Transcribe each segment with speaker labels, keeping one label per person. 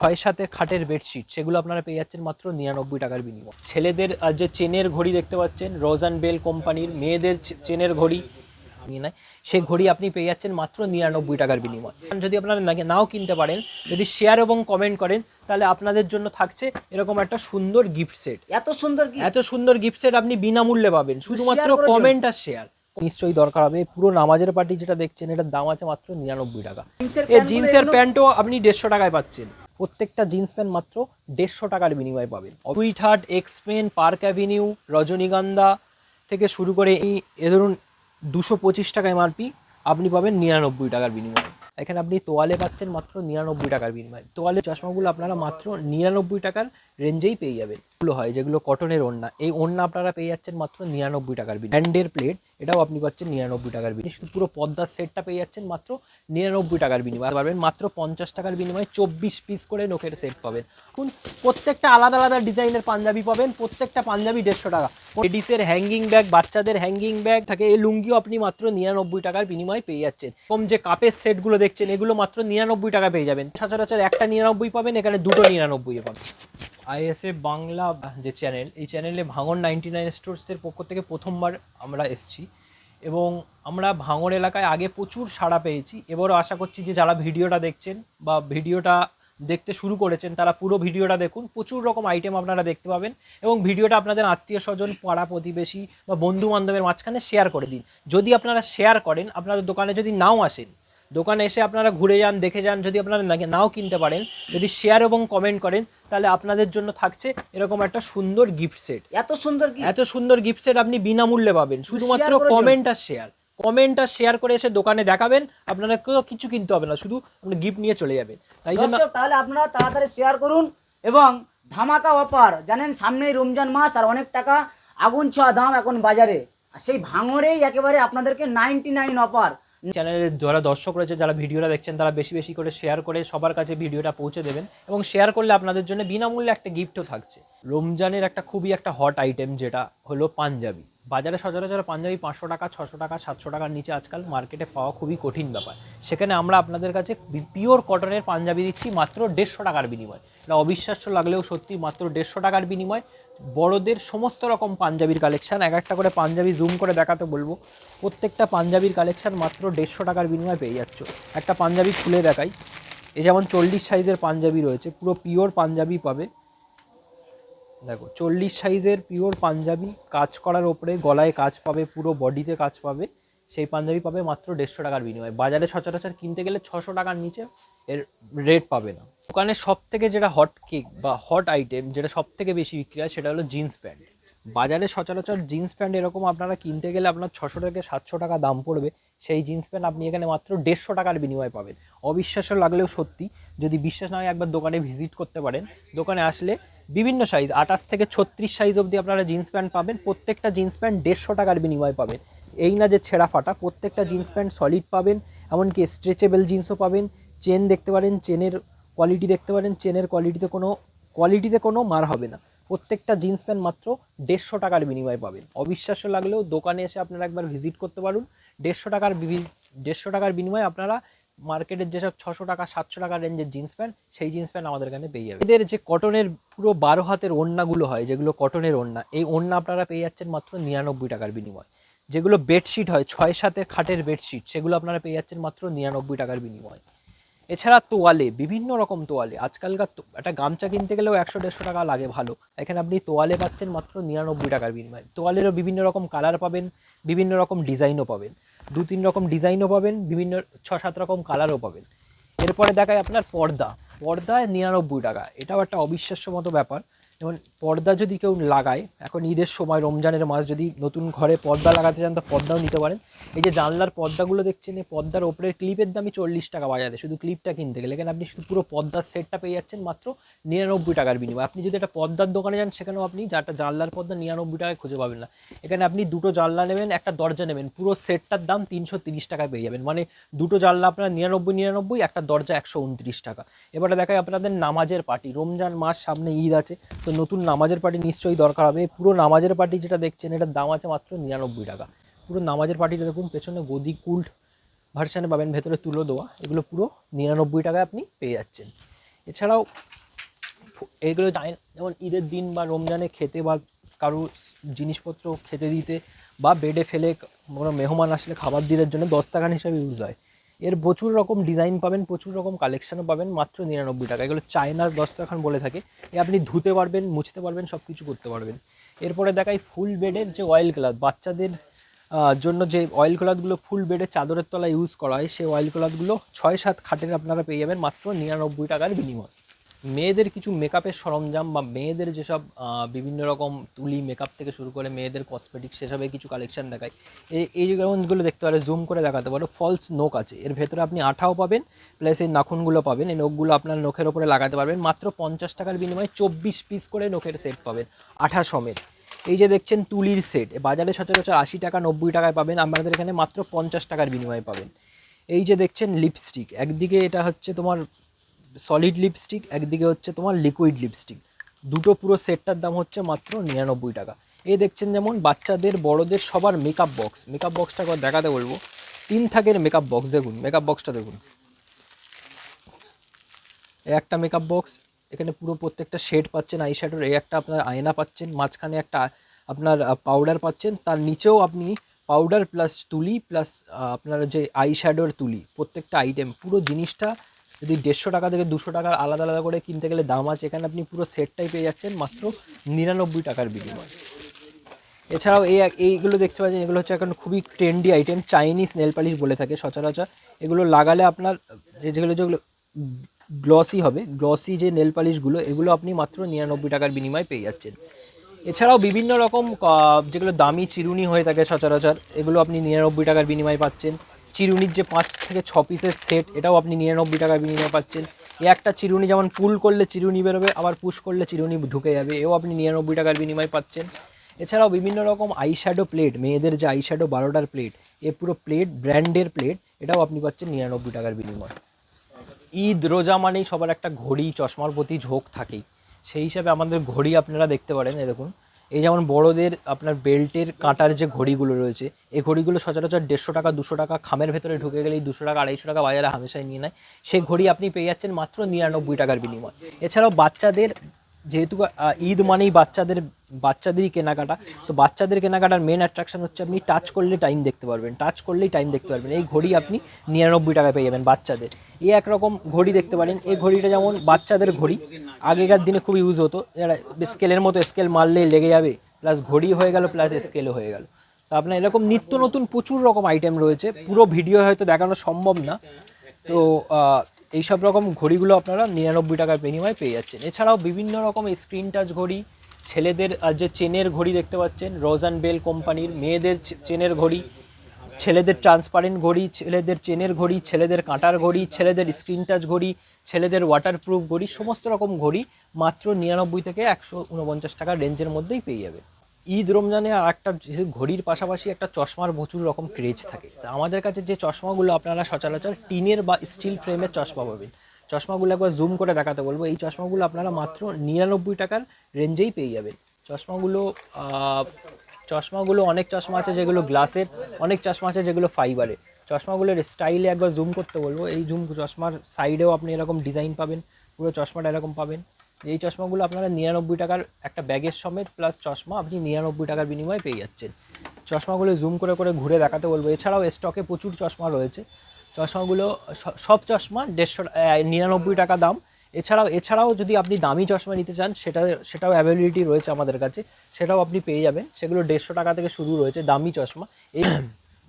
Speaker 1: ছয় সাথে খাটের বেডশিট সেগুলো আপনারা পেয়ে যাচ্ছেন মাত্র নিরানব্বই টাকার বিনিময়। ছেলেদের আহ, যে চেনের ঘড়ি দেখতে পাচ্ছেন রোজান বেল কোম্পানির মেয়েদের চেনের ঘড়ি নিয়ে সেই ঘড়ি আপনি পেয়ে যাচ্ছেন মাত্র নিরানব্বই টাকার বিনিময়। যদি আপনারা নাকি নাও কিনতে পারেন যদি শেয়ার এবং কমেন্ট করেন তাহলে আপনাদের জন্য থাকছে এরকম একটা সুন্দর গিফট সেট
Speaker 2: এত সুন্দর
Speaker 1: এত সুন্দর গিফট সেট আপনি বিনামূল্যে পাবেন শুধুমাত্র। কমেন্ট আর শেয়ার নিশ্চয়ই দরকার হবে পুরো নামাজের পার্টি যেটা দেখছেন এটার দাম আছে মাত্র নিরানব্বই টাকা।
Speaker 2: জিন্সের
Speaker 1: প্যান্টও আপনি দেড়শো টাকায় পাচ্ছেন। প্রত্যেকটা জিন্স প্যান্ট মাত্র দেড়শো টাকার বিনিময়ে পাবেন। টুইট হার্ট এক্সপেন পার্ক অ্যাভিনিউ রজনীগন্ধা থেকে শুরু করে এই এ ধরুন দুশো পঁচিশ টাকা এমআরপি আপনি পাবেন নিরানব্বই টাকার বিনিময়ে। এখানে আপনি তোয়ালে পাচ্ছেন মাত্র নিরানব্বই টাকার বিনিময়ে। তোয়ালে চশমাগুলো আপনারা মাত্র নিরানব্বই টাকার রেঞ্জেই পেয়ে যাবেন। এগুলো হয়, যেগুলো কটনের ওড়না, এই ওড়না আপনারা পেয়ে যাচ্ছেন মাত্র নিরানব্বই টাকার বিনিময়ে হ্যান্ডের প্লেট এটাও আপনি পাচ্ছেন নিরানব্বই টাকার বিনিময়ে শুধু পুরো পদ্মার সেটটা পেয়ে যাচ্ছেন মাত্র নিরানব্বই টাকার বিনিময়ে। পারবেন মাত্র পঞ্চাশ টাকার বিনিময়ে চব্বিশ পিস করে নোকের সেট পাবেন। এখন প্রত্যেকটা আলাদা আলাদা ডিজাইনের পাঞ্জাবি পাবেন, প্রত্যেকটা পাঞ্জাবি দেড়শো টাকা। লেডিসের হ্যাঙ্গিং ব্যাগ বাচ্চাদের হ্যাঙ্গিং ব্যাগ থাকে, এই লুঙ্গিও আপনি মাত্র নিরানব্বই টাকার বিনিময়ে পেয়ে যাচ্ছেন। কম যে কাপের সেটগুলো দেখছেন, এগুলো মাত্র নিরানব্বই টাকা পেয়ে যাবেন। সচরাচর একটা নিরানব্বই পাবেন, এখানে দুটো নিরানব্বই পাবেন। আইএসএ বাংলা যে চ্যানেল এই চ্যানেলে ভাঙন নাইনটি নাইন স্টোর্সের পক্ষ থেকে প্রথমবার আমরা এসেছি। এবং আমরা ভাঙর এলাকায় আগে প্রচুর সাড়া পেয়েছি। এবারও আশা করছি যে যারা ভিডিওটা দেখছেন বা ভিডিওটা দেখতে শুরু করেছেন, তারা পুরো ভিডিওটা দেখুন। প্রচুর রকম আইটেম আপনারা দেখতে পাবেন এবং ভিডিওটা আপনাদের আত্মীয় স্বজন, পাড়া প্রতিবেশী বা বন্ধু বান্ধবের মাঝখানে শেয়ার করে দিন। যদি আপনারা শেয়ার করেন, আপনাদের দোকানে যদি নাও আসেন দোকানে এসে আপনারা ঘুরে যান দেখে যান যদি আপনারা নাও কিনতে পারেন যদি শেয়ার এবং কমেন্ট করেন তাহলে আপনাদের জন্য থাকছে এরকম একটা সুন্দর গিফট সেট
Speaker 2: এত সুন্দর
Speaker 1: এত সুন্দর গিফট সেট আপনি বিনামূল্যে পাবেন। শুধুমাত্র। কমেন্ট আর শেয়ার কমেন্ট আর শেয়ার করে এসে দোকানে দেখাবেন আপনারা কেউ কিছু কিনতে হবে না শুধু আপনি গিফট নিয়ে চলে যাবেন। তাই জন্য
Speaker 2: তাহলে আপনারা তাড়াতাড়ি শেয়ার করুন এবং ধামাকা অফার জানেন সামনেই রমজান মাস আর অনেক টাকা আগুন ছোঁয়া দাম এখন বাজারে। আর সেই ভাঙরেই একেবারে আপনাদেরকে নাইনটি নাইন অফার
Speaker 1: চ্যানেলের যারা দর্শক রয়েছে, যারা ভিডিওটা দেখছেন, তারা বেশি বেশি করে শেয়ার করে সবার কাছে ভিডিওটা পৌঁছে দেবেন এবং শেয়ার করলে আপনাদের জন্য বিনামূল্যে একটা গিফটও থাকছে। রমজানের একটা খুবই একটা হট আইটেম যেটা হলো পাঞ্জাবি। বাজারে সচরাচর পাঞ্জাবি পাঁচশো টাকা ছশো টাকা, সাতশো টাকার নিচে আজকাল মার্কেটে পাওয়া খুবই কঠিন ব্যাপার। সেখানে আমরা আপনাদের কাছে পিওর কটনের পাঞ্জাবি দিচ্ছি মাত্র দেড়শো টাকার বিনিময়। এটা অবিশ্বাস্য লাগলেও সত্যি মাত্র দেড়শো টাকার বিনিময়। বড়দের সমস্ত রকম পাঞ্জাবির কালেকশান এক একটা করে পাঞ্জাবি জুম করে দেখাতে বলব। প্রত্যেকটা পাঞ্জাবির কালেকশান মাত্র দেড়শো টাকার বিনিময়ে পেয়ে যাচ্ছ। একটা পাঞ্জাবি খুলে দেখাই। এ যেমন চল্লিশ সাইজের পাঞ্জাবি রয়েছে, পুরো পিওর পাঞ্জাবি পাবে। দেখো, চল্লিশ সাইজের পিওর পাঞ্জাবি কাজ করার ওপরে গলায় কাজ পাবে, পুরো বডিতে কাজ পাবে। সেই পাঞ্জাবি পাবে মাত্র দেড়শো টাকার বিনিময়ে। বাজারে সচরাচর কিনতে গেলে ছশো টাকার নিচে এর রেট পাবে না। দোকানে সব থেকে যেটা হট কেক বা হট আইটেম যেটা সব থেকে বেশি বিক্রি হয় সেটা হলো জিন্স প্যান্ট বাজারে সচরাচর জিন্স প্যান্ট এরকম আপনারা কিনতে গেলে আপনার ছশো থেকে সাতশো টাকা দাম পড়বে, সেই জিন্স প্যান্ট আপনি এখানে মাত্র দেড়শো টাকার বিনিময়ে পাবেন। অবিশ্বাস্য লাগলেও সত্যি, যদি বিশ্বাস না হয় একবার দোকানে ভিজিট করতে পারেন। দোকানে আসলে বিভিন্ন সাইজ আঠাশ থেকে ছত্রিশ সাইজ অবধি আপনারা জিন্স প্যান্ট পাবেন, প্রত্যেকটা জিন্স প্যান্ট দেড়শো টাকার বিনিময়ে পাবেন। এই না যে ছেঁড়া ফাটা, প্রত্যেকটা জিন্স প্যান্ট সলিড পাবেন, এমনকি স্ট্রেচেবল জিন্সও পাবেন। চেন দেখতে পারেন চেনের কোয়ালিটি দেখতে পারেন চেনের কোয়ালিটিতে কোনো কোয়ালিটিতে কোনো মার হবে না। প্রত্যেকটা জিন্স প্যান্ট মাত্র দেড়শো টাকার বিনিময়ে পাবেন। অবিশ্বাস্য লাগলেও দোকানে এসে আপনারা একবার ভিজিট করতে পারুন। দেড়শো টাকার দেড়শো টাকার বিনিময়ে আপনারা মার্কেটের যেসব ছশো টাকা, সাতশো টাকা রেঞ্জের জিন্স প্যান্ট সেই জিন্স প্যান্ট আমাদের এখানে পেয়ে যাবে এদের যে কটনের পুরো বারো হাতের ওড়নাগুলো হয়, যেগুলো কটনের ওড়না, এই ওড়না আপনারা পেয়ে যাচ্ছেন মাত্র নিরানব্বই টাকার বিনিময়। যেগুলো বেডশিট হয়, ছয় সাতের খাটের বেডশিট সেগুলো আপনারা পেয়ে যাচ্ছেন মাত্র নিরানব্বই টাকার বিনিময়। এছাড়া তোয়ালে, বিভিন্ন রকম তোয়ালে। আজকালকার একটা গামছা কিনতে গেলেও একশো, দেড়শো টাকা লাগে ভালো। এখানে আপনি তোয়ালে পাচ্ছেন মাত্র নিরানব্বই টাকার বিনিময়ে। তোয়ালেরও বিভিন্ন রকম কালার পাবেন, বিভিন্ন রকম ডিজাইনও পাবেন। দু, তিন রকম ডিজাইনও পাবেন, বিভিন্ন ছ সাত রকম কালারও পাবেন। এরপরে দেখায় আপনার পর্দা। পর্দায় নিরানব্বই টাকা। এটাও একটা অবিশ্বাস্য মতো ব্যাপার। যেমন পর্দা যদি কেউ লাগায়, এখন ঈদের সময়, রমজানের মাস, যদি নতুন ঘরে পর্দা লাগাতে চান, তো পর্দাও নিতে পারেন। এই যে জানলার পর্দাগুলো দেখছেন, এই পর্দার ওপরের ক্লিপের দামই চল্লিশ টাকা বাজারে। শুধু ক্লিপটা কিনতে গেলে। এখানে আপনি শুধু পুরো পর্দার সেটটা পেয়ে যাচ্ছেন মাত্র নিরানব্বই টাকার বিনিময়ে। আপনি যদি একটা পর্দার দোকানে যান, সেখানেও আপনি যাটা জানলার পর্দা, নিরানব্বই টাকায় খুঁজে পাবেন না। এখানে আপনি দুটো জানলা নেবেন, একটা দরজা নেবেন। পুরো সেটটার দাম তিনশো তিরিশ টাকায় পেয়ে যাবেন। মানে দুটো জানলা আপনার নিরানব্বই নিরানব্বই, একটা দরজা একশো উনত্রিশ টাকা। এবারে দেখায় আপনাদের নামাজের পার্টি রমজান মাস সামনে ঈদ আছে। তো নতুন নামাজের পার্টি নিশ্চয়ই দরকার হবে। পুরো নামাজের পার্টি যেটা দেখছেন, এটার দাম আছে মাত্র নিরানব্বই টাকা। পুরো নামাজের পার্টিটা দেখুন, পেছনে গদি কুল্ট ভার্সানে পাবেন, ভেতরে তুলো দেওয়া। এগুলো পুরো নিরানব্বই টাকায় আপনি পেয়ে যাচ্ছেন। এছাড়াও এগুলো যেমন ঈদের দিন বা রমজানে খেতে বা কারও জিনিসপত্র খেতে দিতে বা বেডে ফেলে কোনো মেহমান আসলে খাবার দিদের জন্য দস্তাখান হিসেবে ইউজ হয়। এর প্রচুর রকম ডিজাইন পাবেন, প্রচুর রকম কালেকশনও পাবেন, মাত্র নিরানব্বই টাকা। এগুলো চায়নার দস্তাখান বলে থাকে। এ আপনি ধুতে পারবেন, মুছতে পারবেন সব কিছু করতে পারবেন। এরপরে দেখাই ফুল বেডের যে অয়েল ক্লাথ বাচ্চাদের জন্য যে অয়েল ক্লাথগুলো ফুল বেডে চাদরের তলায় ইউজ করা হয় সেই অয়েল ক্লাথগুলো ছয় সাত খাটের আপনারা পেয়ে যাবেন, মাত্র নিরানব্বই টাকার বিনিময়। মেয়েদের কিছু মেকআপের সরঞ্জাম বা মেয়েদের যেসব বিভিন্ন রকম তুলি মেকআপ থেকে শুরু করে মেয়েদের কসমেটিক সেসবের কিছু কালেকশন দেখায়। এই এই যেমনগুলো দেখতে পারে জুম করে দেখাতে পারো ফলস নোক আছে। এর ভেতরে আপনি আঠাও পাবেন প্লাস এই নাখুনগুলো পাবেন, এই নখগুলো আপনার নখের ওপরে লাগাতে পারবেন। মাত্র পঞ্চাশ টাকার বিনিময়ে চব্বিশ পিস করে নখের সেট পাবেন, আঠা সমেত। এই যে দেখছেন তুলির সেট বাজারে সচরাচর আশি টাকা, নব্বই টাকায় পাবেন, আমাদের এখানে মাত্র পঞ্চাশ টাকার বিনিময়ে পাবেন। এই যে দেখছেন লিপস্টিক একদিকে এটা হচ্ছে তোমার সলিড লিপস্টিক একদিকে হচ্ছে তোমার লিকুইড লিপস্টিক দুটো পুরো সেটটার দাম হচ্ছে মাত্র নিরানব্বই টাকা। এই দেখছেন যেমন বাচ্চাদের, বড়দের সবার মেকআপ বক্স মেকআপ বক্সটা একবার দেখাতে বলব। তিন থাকের মেকআপ বক্স দেখুন মেকআপ বক্সটা দেখুন। একটা মেকআপ বক্স এখানে পুরো প্রত্যেকটা শেড পাচ্ছেন আই শ্যাডোর এই একটা আপনার আয়না পাচ্ছেন, মাঝখানে একটা আপনার পাউডার পাচ্ছেন। তার নিচেও আপনি পাউডার প্লাস তুলি প্লাস আপনার যে আই শ্যাডোর তুলি, প্রত্যেকটা আইটেম পুরো জিনিসটা যদি দেড়শো টাকা থেকে দুশো টাকার আলাদা আলাদা করে কিনতে গেলে দাম আছে, এখানে আপনি পুরো সেটটাই পেয়ে যাচ্ছেন মাত্র নিরানব্বই টাকার বিনিময়। এছাড়াও এই এইগুলো দেখতে পাচ্ছেন, এগুলো হচ্ছে এখন খুবই trendy item Chinese nail polish বলে থাকে সচরাচর। এগুলো লাগালে আপনার যেগুলো যেগুলো গ্লসি হবে গ্লসি যে নেল পালিশগুলো এগুলো আপনি মাত্র নিরানব্বই টাকার বিনিময়ে পেয়ে যাচ্ছেন। এছাড়াও বিভিন্ন রকম যেগুলো দামি চিরুনি হয়ে থাকে সচরাচর, এগুলো আপনি নিরানব্বই টাকার বিনিময়ে পাচ্ছেন। চিরুনির যে পাঁচ থেকে ছ পিসের সেট এটাও আপনি নিরানব্বই টাকার বিনিময়ে পাচ্ছেন। এই একটা চিরুনি যেমন পুল করলে চিরুনি বেরোবে, আবার পুশ করলে চিরুনি ঢুকে যাবে, এও আপনি নিরানব্বই টাকার বিনিময়ে পাচ্ছেন। এছাড়াও বিভিন্ন রকম আইশ্যাডো প্লেট মেয়েদের যে আইশ্যাডো বারোটার প্লেট এ পুরো প্লেট ব্র্যান্ডের প্লেট এটাও আপনি পাচ্ছেন নিরানব্বই টাকার বিনিময়ে। ঈদ, রোজা মানেই সবার একটা ঘড়ি, চশমার প্রতি ঝোঁক থাকেই। সেই হিসাবে আমাদের ঘড়ি আপনারা দেখতে পারেন দেখুন। এই যেমন বড়দের আপনার বেল্টের কাঁটার যে ঘড়িগুলো রয়েছে, এই ঘড়িগুলো সচরাচর দেড়শো টাকা, দুশো টাকা, খামের ভেতরে ঢুকে গেলেই দুশো টাকা, আড়াইশো টাকা বাজারে হামেশাই নিয়ে নেয়। সেই ঘড়ি আপনি পেয়ে যাচ্ছেন মাত্র নিরানব্বই টাকার বিনিময়। এছাড়াও বাচ্চাদের যেহেতু ঈদ মানেই বাচ্চাদের, বাচ্চাদেরই কেনাকাটা, তো বাচ্চাদের কেনাকাটার মেন অ্যাট্রাকশন হচ্ছে আপনি টাচ করলে টাইম দেখতে পারবেন টাচ করলেই টাইম দেখতে পারবেন। এই ঘড়ি আপনি নিরানব্বই টাকায় পেয়ে যাবেন বাচ্চাদের। এই একরকম ঘড়ি দেখতে পারেন। এই ঘড়িটা যেমন বাচ্চাদের ঘড়ি, আগেকার দিনে খুব ইউজ হতো। এরা স্কেলের মতো স্কেল মারলেই লেগে যাবে প্লাস ঘড়ি হয়ে গেল প্লাস স্কেলও হয়ে গেল। তো আপনার এরকম নিত্য নতুন প্রচুর রকম আইটেম রয়েছে। পুরো ভিডিও হয়তো দেখানো সম্ভব না। তো আহ, এইসব রকম ঘড়িগুলো আপনারা নিরানব্বই টাকার বিনিময়ে পেয়ে যাচ্ছেন। এছাড়াও বিভিন্ন রকম স্ক্রিন টাচ ঘড়ি ছেলেদের যে চেনের ঘড়ি দেখতে পাচ্ছেন রোজান বেল কোম্পানির মেয়েদের চেনের ঘড়ি ছেলেদের ট্রান্সপারেন্ট ঘড়ি ছেলেদের চেনের ঘড়ি ছেলেদের কাঁটার ঘড়ি ছেলেদের স্ক্রিন টাচ ঘড়ি ছেলেদের ওয়াটারপ্রুফ ঘড়ি সমস্ত রকম ঘড়ি মাত্র নিরানব্বই থেকে একশো উনপঞ্চাশ টাকার রেঞ্জের মধ্যেই পেয়ে যাবে ঈদ রমজানে আর একটা ঘড়ির পাশাপাশি একটা চশমার প্রচুর রকম ক্রেজ থাকে। তা আমাদের কাছে যে চশমাগুলো আপনারা সচরাচর টিনের বা স্টিল ফ্রেমের চশমা পাবেন, চশমাগুলো একবার জুম করে দেখাতে বলব। এই চশমাগুলো আপনারা মাত্র নিরানব্বই টাকার রেঞ্জেই পেয়ে যাবেন। চশমাগুলো চশমাগুলো অনেক চশমা আছে যেগুলো গ্লাসের অনেক চশমা আছে যেগুলো ফাইবারের চশমাগুলোর স্টাইলে একবার জুম করতে বলব। এই জুম চশমার সাইডেও আপনি এরকম ডিজাইন পাবেন, পুরো চশমাটা এরকম পাবেন। এই চশমাগুলো আপনারা নিরানব্বই টাকার একটা ব্যাগের সমেত প্লাস চশমা আপনি নিরানব্বই টাকার বিনিময়ে পেয়ে যাচ্ছেন। চশমাগুলো জুম করে করে ঘুরে দেখাতে বলব। এছাড়াও স্টকে প্রচুর চশমা রয়েছে। চশমাগুলো সব চশমা দেড়শো নিরানব্বই টাকা দাম। এছাড়াও এছাড়াও যদি আপনি দামি চশমা নিতে চান, সেটা, সেটাও অ্যাভেলেবিলিটি রয়েছে আমাদের কাছে। সেটাও আপনি পেয়ে যাবেন। সেগুলো দেড়শো টাকা থেকে শুরু রয়েছে দামি চশমা। এই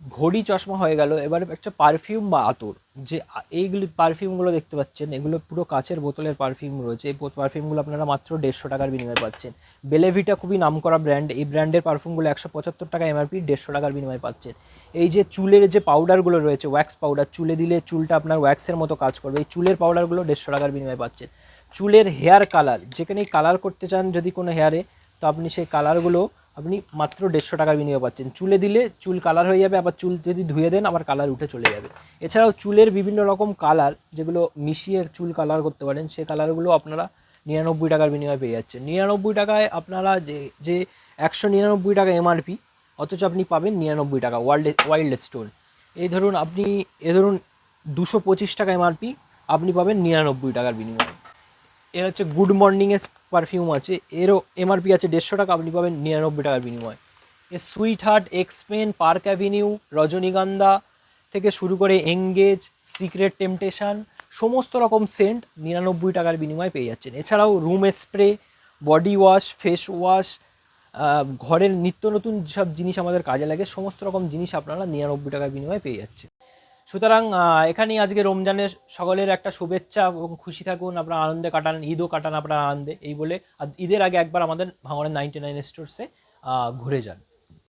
Speaker 1: ঘড়ি চশমা হয়ে গেল। এবার একটা পারফিউম বা আতর, যে এইগুলি পারফিউমগুলো দেখতে পাচ্ছেন, এগুলো পুরো কাচের বোতলের পারফিউম রয়েছে। এই পারফিউমগুলো আপনারা মাত্র দেড়শো টাকার বিনিময়ে পাচ্ছেন। বেলেভিটা খুবই নামকরা ব্র্যান্ড এই ব্র্যান্ডের পারফিউমগুলো একশো পঁচাত্তর টাকা এমআরপি দেড়শো টাকার বিনিময়ে পাচ্ছেন। এই যে চুলের যে পাউডারগুলো রয়েছে ওয়্যাক্স পাউডার চুলে দিলে চুলটা আপনার ওয়্যাক্সের মতো কাজ করবে। এই চুলের পাউডারগুলো দেড়শো টাকার বিনিময়ে পাচ্ছেন। চুলের হেয়ার কালার যেখানেই কালার করতে চান যদি কোনো হেয়ারে তো আপনি সেই কালারগুলো আপনি মাত্র দেড়শো টাকা বিনিময়ে পাচ্ছেন। চুলে দিলে চুল কালার হয়ে যাবে, আবার চুল যদি ধুয়ে দেন, আবার কালার উঠে চলে যাবে। এছাড়াও চুলের বিভিন্ন রকম কালার যেগুলো মিশিয়ে চুল কালার করতে পারেন, সে কালারগুলো আপনারা নিরানব্বই টাকার বিনিময়ে পেয়ে যাচ্ছেন। নিরানব্বই টাকায় আপনারা যে যে একশো নিরানব্বই টাকা এমআরপি অথচ আপনি পাবেন নিরানব্বই টাকা ওয়াইল্ড ওয়াইল্ড স্টোন এই ধরুন আপনি, এ ধরুন দুশো পঁচিশ টাকা এমআরপি আপনি পাবেন নিরানব্বই টাকার বিনিময়ে। এর হচ্ছে গুড মর্নিং এর পারফিউম আছে। এরও এমআরপি আছে দেড়শো টাকা, আপনি পাবেন নিরানব্বই টাকার বিনিময়ে। এর সুইট হার্ট এক্সপেন পার্ক অ্যাভিনিউ রজনীগন্ধা থেকে শুরু করে এঙ্গেজ সিক্রেট টেম্পটেশন সমস্ত রকম সেন্ট নিরানব্বই টাকার বিনিময়ে পেয়ে যাচ্ছেন। এছাড়াও room spray body wash face wash ঘরের নিত্য নতুন যেসব জিনিস আমাদের কাজে লাগে, সমস্ত রকম জিনিস আপনারা নিরানব্বই টাকার বিনিময়ে পেয়ে যাচ্ছেন। সুতরাং এখানেই আজকে রমজানের সকলের একটা শুভেচ্ছা এবং খুশি থাকুন, আপনারা আনন্দে কাটান, ঈদও কাটান আপনারা আনন্দে, এই বলে ঈদের আগে একবার আমাদের ভাঙনের নাইনটি নাইন স্টোরসে ঘুরে যান।